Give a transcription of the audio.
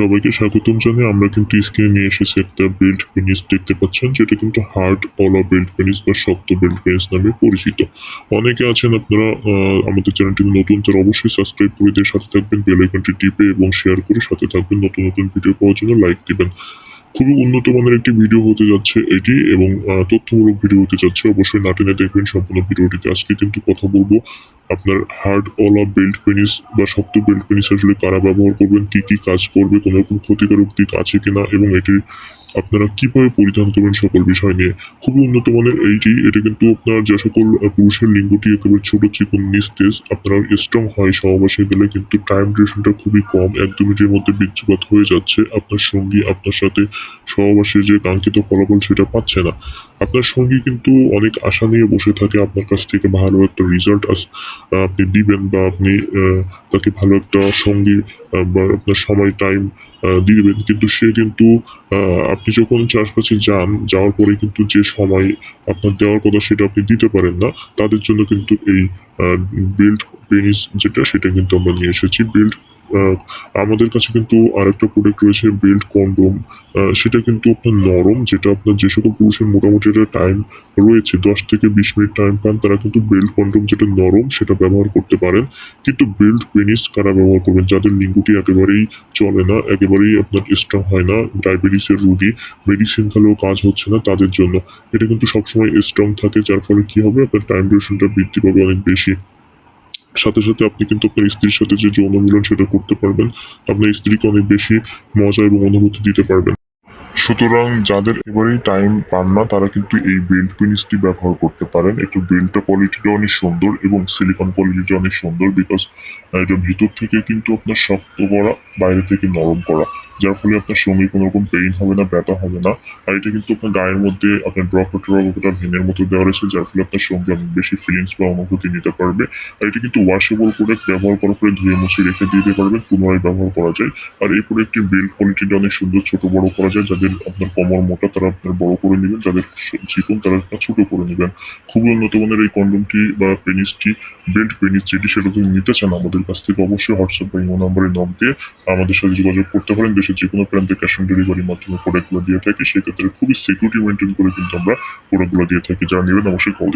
সবাইকে স্বাগতম জানিয়ে আমরা কিন্তু স্ক্রিনে নিয়ে এসেছি একটা বেল্ট পেনিস দেখতে পাচ্ছেন? যেটা কিন্তু হার্ড অলা বেল্ট পেনিস বা শক্ত বেল্ট পেনিস নামে পরিচিত। অনেকে আছেন আপনারা আমাদের চ্যানেলটি নতুন, তারা অবশ্যই সাবস্ক্রাইব করে দিয়ে সাথে থাকবেন বেল আইকনটি টিপে এবং শেয়ার করে সাথে থাকবেন। নতুন নতুন ভিডিও পাওয়ার জন্য লাইক দিবেন। খুবই উন্নত মানের একটি ভিডিও হতে যাচ্ছে এটি এবং তথ্যমূলক ভিডিও হতে যাচ্ছে। অবশ্যই না টেনে দেখবেন সম্পূর্ণ ভিডিওটিতে। আজকে কিন্তু কথা বলব আপনার হার্ড অলা বেল্ট পেনিস বা শক্ত বেল্ট পেনিস আসলে কারা ব্যবহার করবেন, কি কি কাজ করবে, কোনো রকম ক্ষতিকারক দিক আছে কিনা এবং এটির আপনারা কীভাবে পরিধান করবেন সকল বিষয় নিয়ে? খুবই উন্নত মানের এইটি এটা কিন্তু আপনার যে সকল পুরুষের লিঙ্গটি একেবারে ছোট চিকন নিস্তেজ, আপনার স্ট্রং হয় সহবাসে গেলে কিন্তু টাইম ডিউরেশনটা খুবই কম, এক দু মিনিটের মধ্যে বীর্যপাত হয়ে যাচ্ছে, আপনার সঙ্গী আপনার সাথে সহবাসে যে কাঙ্ক্ষিত ফলাফল সেটা পাচ্ছে না। আপনার সঙ্গী কিন্তু অনেক আশা নিয়ে বসে থাকে আপনার কাছ থেকে ভালো একটা রেজাল্ট আপনি দিবেন বা আপনি তাকে ভালো একটা সঙ্গী বা আপনার সময় টাইম দিবেন। কিন্তু সে কিন্তু আপনি যখন কাছে যান, যাওয়ার পরে কিন্তু যে সময় আপনার দেওয়ার কথা সেটা আপনি দিতে পারেন না, তাদের জন্য কিন্তু এই বেল্ট পেনিস যেটা, সেটা কিন্তু আমরা নিয়ে এসেছি। বেল্ট আমাদের কাছে কিন্তু আরেকটা প্রোডাক্ট রয়েছে বেল্ট কন্ডোম সেটা কিন্তু আপনার নরম, যেটা আপনার যে সকল পুরুষের মোটামুটি একটা টাইম রয়েছে, দশ থেকে বিশ মিনিট টাইম পান, তারা কিন্তু বেল্ট কন্ডোম যেটা নরম, সেটা ব্যবহার করতে পারেন। কিন্তু বেল্ট পেনিস কারা ব্যবহার করবেন? যাদের লিঙ্গুটি একেবারেই চলে না, একেবারেই আপনার স্ট্রং হয় না ডায়াবেটিসের রুগী মেডিসিন খেলেও কাজ হচ্ছে না তাদের জন্য। এটা কিন্তু সবসময় স্ট্রং থাকে, যার ফলে কি হবে? আপনার টাইম ডিউরেশনটা বৃদ্ধি পাবে অনেক বেশি। সাথে সাথে আপনি কিন্তু আপনার স্ত্রীর সাথে যে যৌন মিলন সেটা করতে পারবেন, আপনার স্ত্রীকে অনেক বেশি মজা এবং অনুভূতি দিতে পারবেন। সুতরাং যাদের এবারেই টাইম পান না, তারা কিন্তু এই বেল্ট পেনিসটি ব্যবহার করতে পারেন। একটু বেল্টটা কোয়ালিটিটা অনেক সুন্দর এবং সিলিকন কোয়ালিটিটা অনেক সুন্দর বিকজ এটা ভিতর থেকে কিন্তু আপনার শক্ত করা, বাইরে থেকে নরম করা। যার ফলে আপনার সঙ্গে কোনো রকম পেইন হবে না, ব্যথা হবে না। আর এটা কিন্তু আপনার গায়ের মধ্যে আপনার ড্রপ ড্রপটা ভেনের মতো দেওয়া রয়েছে, যার ফলে আপনার সঙ্গে অনেক বেশি ফিলিংস বা অনুভূতি নিতে পারবে। আর এটা কিন্তু ওয়াশেবল প্রোডাক্ট ব্যবহার করার পরে ধুয়ে মুছে রেখে দিতে পারবেন, পুনরায় ব্যবহার করা যায়। আর এই প্রোডাক্টটির বেল্ট কোয়ালিটিটা অনেক সুন্দর, ছোট, বড় করা যায়, যাদের আপনার কমর মোটা, তারা আপনার বড় করে নেবেন, যাদের চিকন তারা ছোট করে নেবেন। খুবই উন্নত মানের এই কন্ডমটি বা পেনিসটি বেল্ট পেনিস যেটি সেটা যদি নিতে চান আমাদের কাছ থেকে, অবশ্যই হোয়াটসঅ্যাপ বা ইমো নম্বরে নক দিয়ে আমাদের সাথে যোগাযোগ করতে পারেন। দেশের যে কোনো প্রান্তে ক্যাশ অন ডেলিভারির মাধ্যমে প্রোডাক্টগুলো দিয়ে থাকি সেক্ষেত্রে খুবই সিকিউরিটি মেনটেন করে কিন্তু আমরা প্রোডাক্টগুলো দিয়ে থাকি। যারা নেবেন অবশ্যই কল